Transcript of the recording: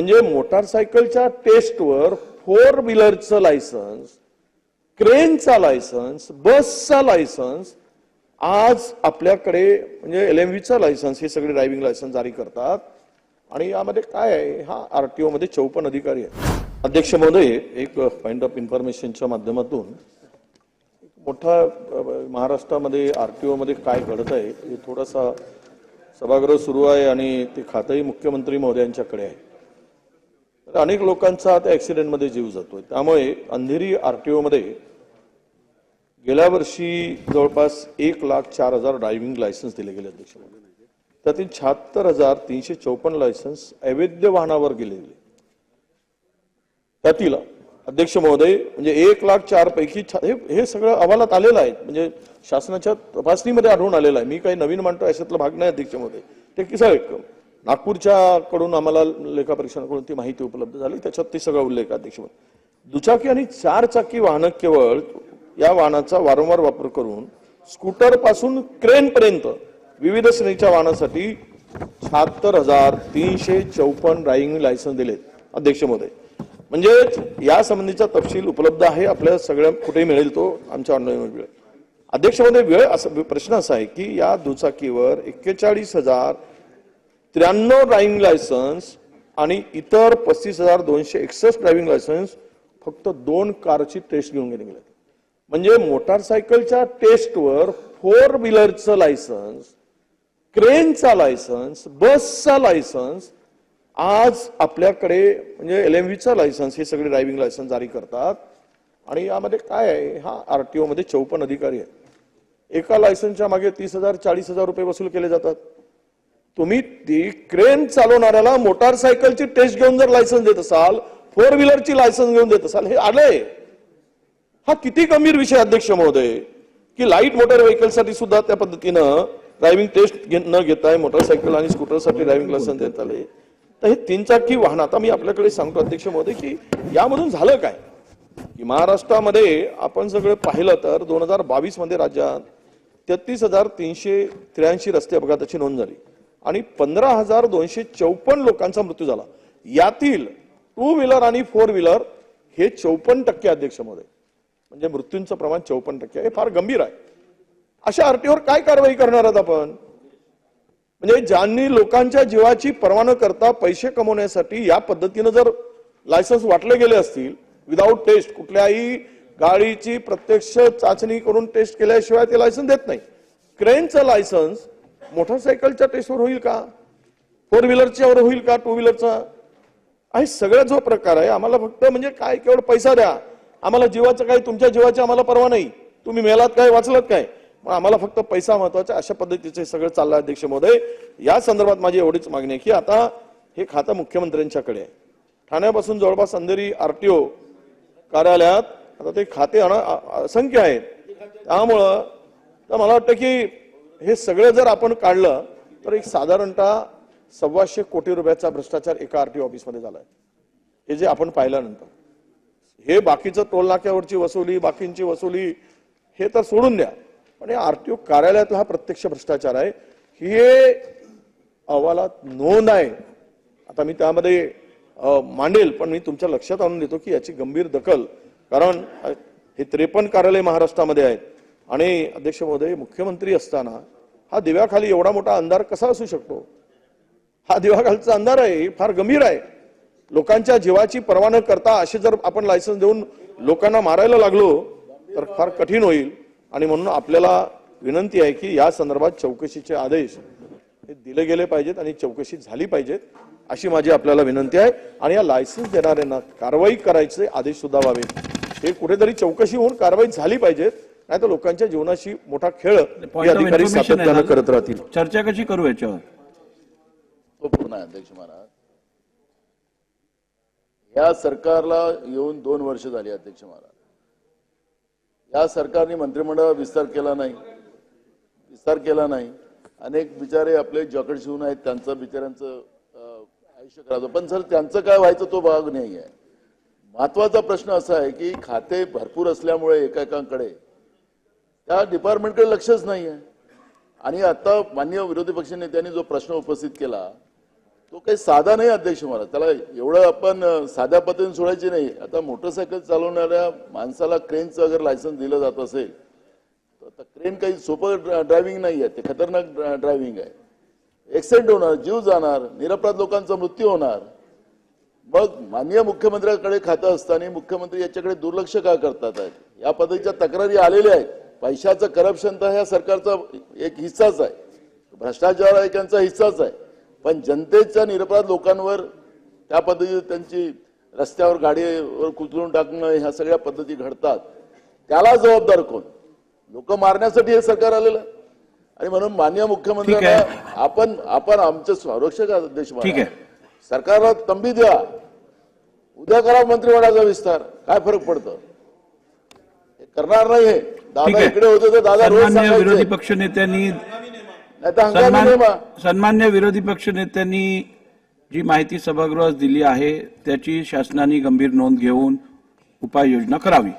म्हणजे मोटारसायकलच्या टेस्टवर फोर व्हीलरचं लायसन्स क्रेनचा लायसन्स बसचा लायसन्स आज आपल्याकडे म्हणजे एल एम व्हीचा लायसन्स हे सगळे ड्रायव्हिंग लायसन्स जारी करतात. आणि यामध्ये काय आहे? हा आर टी ओमध्ये चौपन्न अधिकारी आहे अध्यक्ष महोदय एक पॉइंट ऑफ इन्फॉर्मेशनच्या माध्यमातून मोठा महाराष्ट्रामध्ये आर टी ओमध्ये काय घडत आहे हे थोडासा सभागृह सुरू आहे आणि ते खातंही मुख्यमंत्री महोदयांच्याकडे आहे. तर अनेक लोकांचा त्या ॲक्सिडेंटमध्ये जीव जातोय. त्यामुळे अंधेरी आरटीओ मध्ये गेल्या वर्षी जवळपास एक लाख चार हजार ड्रायव्हिंग लायसन्स दिले गेले अध्यक्ष त्यातील शहात्तर हजार तीनशे चौपन्न लायसन्स अवैध वाहनावर गेलेले त्यातील अध्यक्ष महोदय म्हणजे एक लाख चार पैकी हे सगळं अहवालात आलेलं आहे. म्हणजे शासनाच्या तपासणीमध्ये आढळून आलेलं आहे. मी काही नवीन मांडतो याच्यातला भाग नाही अध्यक्ष महोदय. ते कसं नागपूरच्याकडून नागपूरच्या कडून आम्हाला लेखा परीक्षणाकडून ती माहिती उपलब्ध झाली. त्याच्यात ते सगळं उल्लेख अध्यक्ष दुचाकी आणि चारचाकी वाहनं केवळ या वाहनाचा वारंवार वापर करून स्कूटरपासून क्रेन पर्यंत विविध श्रेणीच्या वाहनासाठी शहात्तर हजार तीनशे चौपन्न ड्रायव्हिंग लायसन्स दिलेत अध्यक्ष महोदय. म्हणजे या संबंधीचा तपशील उपलब्ध आहे. आपल्या सगळ्या कुठेही मिळेल तो आमच्या ऑनलाईन मिळेल. अध्यक्ष वेळ असा प्रश्न असा आहे की या दुचाकीवर एक्केचाळीस हजार त्र्याण्णव ड्रायव्हिंग लायसन्स आणि इतर पस्तीस हजार दोनशे एकसष्ट ड्रायव्हिंग लायसन्स फक्त दोन कारची टेस्ट घेऊन गेले गेले. म्हणजे मोटारसायकलच्या टेस्टवर फोर व्हीलरचं लायसन्स क्रेनचा लायसन्स बसचा लायसन्स आज आपल्याकडे म्हणजे एल एम व्हीचा लायसन्स हे सगळे ड्रायव्हिंग लायसन्स जारी करतात. आणि यामध्ये काय आहे? हा आर टी ओमध्ये चौपन्न अधिकारी आहे एका लायसन्सच्या मागे तीस हजार चाळीस हजार रुपये वसूल केले जातात. तुम्ही ती क्रेन चालवणाऱ्याला मोटारसायकलची टेस्ट घेऊन जर लायसन्स देत असाल फोर व्हीलरची लायसन्स घेऊन देत असाल हे आलंय हा किती गंभीर विषय अध्यक्ष महोदय की लाइट मोटर व्हेकलसाठी सुद्धा त्या पद्धतीनं ड्रायव्हिंग टेस्ट न घेताय मोटरसायकल आणि स्कूटरसाठी ड्रायव्हिंग लायसन्स देत आले. तर हे तीन चाकी वाहन आता मी आपल्याकडे सांगतो अध्यक्ष महोदय की यामधून झालं काय? की महाराष्ट्रामध्ये आपण सगळं पाहिलं तर दोन हजार बावीसमध्ये राज्यात तेहतीस हजार तीनशे त्र्याऐंशी रस्ते अपघाताची नोंद झाली. आणि पंधरा हजार दोनशे चौपन्न लोकांचा मृत्यू झाला. यातील टू व्हीलर आणि फोर व्हीलर हे चौपन्न टक्के अध्यक्ष महोदय म्हणजे मृत्यूंचं प्रमाण चौपन्न टक्के हे फार गंभीर आहे. अशा आरटीओवर काय कारवाई करणार आहोत आपण? म्हणजे ज्यांनी लोकांच्या जीवाची पर्वा न करता पैसे कमवण्यासाठी या पद्धतीनं जर लायसन्स वाटले गेले असतील विदाऊट टेस्ट कुठल्याही गाडीची प्रत्यक्ष चाचणी करून टेस्ट केल्याशिवाय ते लायसन्स देत नाही. क्रेनचं लायसन्स मोटरसायकलच्या टेस्टवर होईल का? फोर व्हीलरच्यावर होईल का टू व्हीलरचा आहे सगळा जो प्रकार आहे आम्हाला फक्त म्हणजे काय केवळ पैसा द्या. आम्हाला जीवाचं काय तुमच्या जीवाची आम्हाला परवा नाही. तुम्ही मेलात काय वाचलात काय? पण आम्हाला फक्त पैसा महत्त्वाचा अशा पद्धतीचे सगळं चाललं आहे, अध्यक्ष महोदय. या संदर्भात माझी एवढीच मागणी आहे की आता हे खातं मुख्यमंत्र्यांच्याकडे आहे. ठाण्यापासून जवळपास अंधेरी आरटीओ कार्यालयात आता ते खाते असंख्य आहेत. त्यामुळं तर मला वाटतं की हे सगळं जर आपण काढलं तर एक साधारणतः सव्वाशे कोटी रुपयाचा भ्रष्टाचार एका आर टी ऑफिसमध्ये झालाय. हे जे आपण पाहिल्यानंतर. हे बाकीचं टोल नाक्यावरची वसुली बाकींची वसुली हे तर सोडून द्या. पण या ओ कार्यालयातला हा प्रत्यक्ष भ्रष्टाचार आहे. हे अहवालात नोंद आहे. आता मी त्यामध्ये मांडेल पण मी तुमच्या लक्षात आणून देतो की याची गंभीर दखल कारण हे त्रेपन्न कार्यालय महाराष्ट्रामध्ये आहेत. आणि अध्यक्ष महोदय मुख्यमंत्री असताना हा दिव्याखाली एवढा मोठा अंधार कसा असू शकतो? हा दिव्याखालचा अंधार आहे हे फार गंभीर आहे. लोकांच्या जीवाची पर्वा न करता असे जर आपण लायसन्स देऊन लोकांना मारायला लागलो तर फार कठीण होईल. आणि म्हणून आपल्याला विनंती आहे की या संदर्भात चौकशीचे आदेश हे दिले गेले पाहिजेत आणि चौकशी झाली पाहिजेत अशी माझी आपल्याला विनंती आहे. आणि या लायसन्स देणाऱ्यांना कारवाई करायचे आदेश सुद्धा व्हावेत. हे कुठेतरी चौकशी होऊन कारवाई झाली पाहिजेत. नाही तर लोकांच्या जीवनाशी मोठा खेळ अधिकारी सातत्यानं करत राहतील. चर्चा कशी करू याच्यावर? पूर्ण आहे अध्यक्ष महाराज. या सरकारला येऊन दोन वर्ष झाली अध्यक्ष महाराज. या सरकारने मंत्रिमंडळ विस्तार केला नाही. विस्तार केला नाही. अनेक बिचारे आपले जॉकेट शिवून आहेत त्यांचं बिचाऱ्यांचं आयुष्य करायचं पण सर त्यांचं काय व्हायचं तो भाग नाही आहे. महत्त्वाचा प्रश्न असा आहे की खाते भरपूर असल्यामुळे एकेकांकडे त्या डिपार्टमेंटकडे लक्षच नाही आहे आणि आता मान्य विरोधी पक्ष नेत्यांनी जो प्रश्न उपस्थित केला तो काही साधा नाही अध्यक्ष महाराज. त्याला एवढं आपण साध्या पद्धतीने सोडायची नाही. आता मोटरसायकल चालवणाऱ्या माणसाला क्रेनचं अगर लायसन्स दिलं जात असेल तर आता क्रेन काही सोपं ड्रायव्हिंग नाही आहे ते खतरनाक ड्रायव्हिंग आहे. ऍक्सिडेंट होणार जीव जाणार निरपराध लोकांचा मृत्यू होणार. मग माननीय मुख्यमंत्र्यांकडे खातं असताना मुख्यमंत्री याच्याकडे दुर्लक्ष का करतात आहेत? या पद्धतीच्या तक्रारी आलेल्या आहेत. पैशाचं करप्शन तर ह्या सरकारचा एक हिस्साच आहे. भ्रष्टाचार हा एक यांचा हिस्साच आहे. पण जनतेच्या निरपराध लोकांवर त्या पद्धतीने त्यांची रस्त्यावर गाडीवर कुचलून टाकणं ह्या सगळ्या पद्धती घडतात. त्याला जबाबदार कोण? लोक मारण्यासाठी हे सरकार आलेलं आहे. आणि म्हणून माननीय मुख्यमंत्र्यांना आपण आपण आमचे संरक्षक. आहे. सरकारला तंबी द्या. उद्या करा मंत्रिमंडळाचा विस्तार. काय फरक पडतं? करणार नाही हे दादा इकडे होते तर दादा रोज सन्मान्य विरोधी सांगायचे पक्ष नेत्यांनी नाही तर हंगामी सन्मान नेमा सन्मान्य विरोधी पक्ष नेत्यांनी जी माहिती सभागृहास दिली आहे त्याची शासनाने गंभीर नोंद घेऊन उपाययोजना करावी.